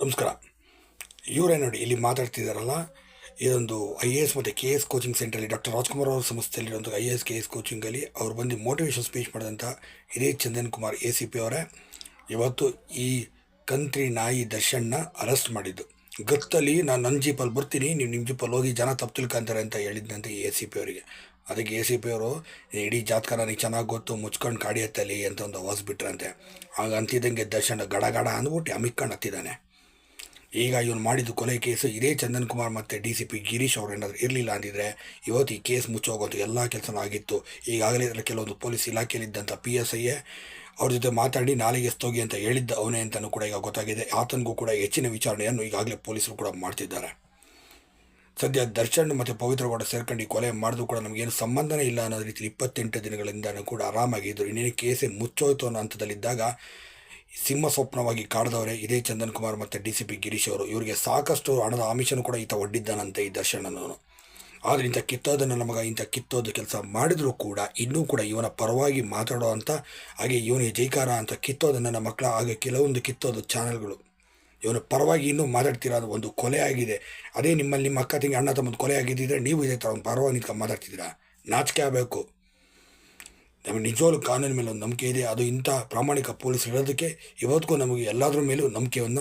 ನಮಸ್ಕಾರ. ಇವರೇ ನೋಡಿ, ಇಲ್ಲಿ ಮಾತಾಡ್ತಿದ್ದಾರಲ್ಲ ಇದೊಂದು ಐ ಎ ಎಸ್ ಮತ್ತು ಕೆ ಎಸ್ ಕೋಚಿಂಗ್ ಸೆಂಟ್ರಲ್ಲಿ ಡಾಕ್ಟರ್ ರಾಜ್ಕುಮಾರ್ ಅವರ ಸಂಸ್ಥೆಯಲ್ಲಿರುವಂಥ I A S K S ಕೋಚಿಂಗಲ್ಲಿ ಅವ್ರು ಬಂದು ಮೋಟಿವೇಶನ್ ಸ್ಪೀಚ್ ಮಾಡಿದಂಥ ಹಿರಿಯ Chandan Kumar A C P ಅವರೇ. ಇವತ್ತು ಈ ಕಂತ್ರಿ ನಾಯಿ ದರ್ಶನ್ನ ಅರೆಸ್ಟ್ ಮಾಡಿದ್ದು. ಗತ್ತಲ್ಲಿ ನಾನು ನನ್ನ ಜೀಪಲ್ಲಿ ಬರ್ತೀನಿ, ನೀವು ನಿಮ್ಮ ಜೀಪಲ್ಲಿ ಹೋಗಿ ಜನ ತಪ್ಪು ತಿಳ್ಕೊಂತಾರೆ ಅಂತ ಹೇಳಿದ್ದಂತೆ ಎ ಸಿ ಪಿ ಅವರಿಗೆ. ಅದಕ್ಕೆ ಎ ಸಿ ಪಿ ಅವರು ಇಡೀ ಜಾತಕ ನನಗೆ ಚೆನ್ನಾಗಿ ಗೊತ್ತು, ಮುಚ್ಕೊಂಡು ಕಾಡಿ ಹತ್ತಲಿ ಅಂತ ಒಂದು ಹೊಸ ಬಿಟ್ರಂತೆ. ಆಗ ಅಂತಿದ್ದಂಗೆ ದರ್ಶನ ಗಡ ಗಡ ಅಂದ್ಬಿಟ್ಟು ಅಮಿಕ್ಕೊಂಡು ಹತ್ತಿದ್ದಾನೆ ಈಗ ಇವನು ಮಾಡಿದ್ದು ಕೊಲೆ ಕೇಸು ಇದೇ ಚಂದನ್ ಕುಮಾರ್ ಮತ್ತು ಡಿ ಸಿ ಪಿ ಗಿರೀಶ್ ಅವರು ಏನಾದರೂ ಇರಲಿಲ್ಲ ಅಂದಿದ್ರೆ ಇವತ್ತು ಈ ಕೇಸ್ ಮುಚ್ಚೋಗೋದು ಎಲ್ಲ ಕೆಲಸನೂ ಆಗಿತ್ತು. ಈಗಾಗಲೇ ಇದರ ಕೆಲವೊಂದು ಪೊಲೀಸ್ ಇಲಾಖೆಯಲ್ಲಿದ್ದಂಥ ಪಿ ಎಸ್ ಐಯೇ ಅವ್ರ ಜೊತೆ ಮಾತಾಡಿ ನಾಳೆಗೆ ಎಸ್ತೋಗಿ ಅಂತ ಹೇಳಿದ್ದ ಅವನೇ ಅಂತಲೂ ಕೂಡ ಈಗ ಗೊತ್ತಾಗಿದೆ. ಆತನಿಗೂ ಕೂಡ ಹೆಚ್ಚಿನ ವಿಚಾರಣೆಯನ್ನು ಈಗಾಗಲೇ ಪೊಲೀಸರು ಕೂಡ ಮಾಡ್ತಿದ್ದಾರೆ. ಸದ್ಯ ದರ್ಶನ್ ಮತ್ತು ಪವಿತ್ರಗೌಡ ಸೇರ್ಕೊಂಡು ಕೊಲೆ ಮಾಡಿದ್ರು ಕೂಡ ನಮಗೇನು ಸಂಬಂಧನೇ ಇಲ್ಲ ಅನ್ನೋ ರೀತಿ ಇಪ್ಪತ್ತೆಂಟು ದಿನಗಳಿಂದಲೂ ಕೂಡ ಆರಾಮಾಗಿದ್ದರು ಇನ್ನೇನು ಕೇಸೇ ಮುಚ್ಚೋಯ್ತು ಅನ್ನೋ ಹಂತದಲ್ಲಿದ್ದಾಗ ಸಿಂಹ ಸ್ವಪ್ನವಾಗಿ ಕಾಡ್ದವರೇ. ಇದೇ ಚಂದನ್ ಕುಮಾರ್ ಮತ್ತು ಡಿ ಸಿ ಪಿ ಗಿರೀಶ್ ಅವರು. ಇವರಿಗೆ ಸಾಕಷ್ಟು ಹಣದ ಆಮಿಷನೂ ಕೂಡ ಈತ ಒಡ್ಡಿದ್ದಾನಂತೆ ಈ ದರ್ಶನ್ ಅನ್ನೋನು ಆದರೆ ಇಂಥ ಕಿತ್ತೋದನ್ನು ನಮಗೆ ಇಂಥ ಕಿತ್ತೋದ ಕೆಲಸ ಮಾಡಿದರೂ ಕೂಡ, ಇನ್ನೂ ಕೂಡ ಇವನ ಪರವಾಗಿ ಮಾತಾಡೋ ಅಂತ, ಹಾಗೆ ಇವನಿಗೆ ಜೈಕಾರ ಅಂತ ಕಿತ್ತೋದನ್ನು ಮಕ್ಕಳ ಹಾಗೆ ಕೆಲವೊಂದು ಕಿತ್ತೋದ ಚಾನಲ್ಗಳು. ಇವನ ಪರವಾಗಿ ಇನ್ನೂ ಮಾತಾಡ್ತೀರಾ ಅದು ಒಂದು ಕೊಲೆ ಆಗಿದೆ. ಅದೇ ನಿಮ್ಮಲ್ಲಿ ನಿಮ್ಮ ಅಕ್ಕ, ತಂಗಿ, ಅಣ್ಣ, ತಮ್ಮದು ಕೊಲೆ ಆಗಿದ್ದಿದ್ರೆ ನೀವು ಇದೇ ಥರ ಒಂದು ಪರವಾಗಿ ನಿಂತ್ಕೊಂಡು ಮಾತಾಡ್ತಿದ್ದೀರಾ? ನಾಚಿಕೆ ಆಗಬೇಕು. ನಮಗೆ ನಿಜವಾಗ್ಲೂ ಕಾನೂನಿನ ಮೇಲೆ ಒಂದು ನಂಬಿಕೆ ಇದೆ. ಅದು ಇಂಥ ಪ್ರಾಮಾಣಿಕ ಪೊಲೀಸ್ ಇರೋದಕ್ಕೆ ಇವತ್ತಿಗೂ ನಮಗೆ ಎಲ್ಲದರ ಮೇಲೂ ನಂಬಿಕೆಯನ್ನು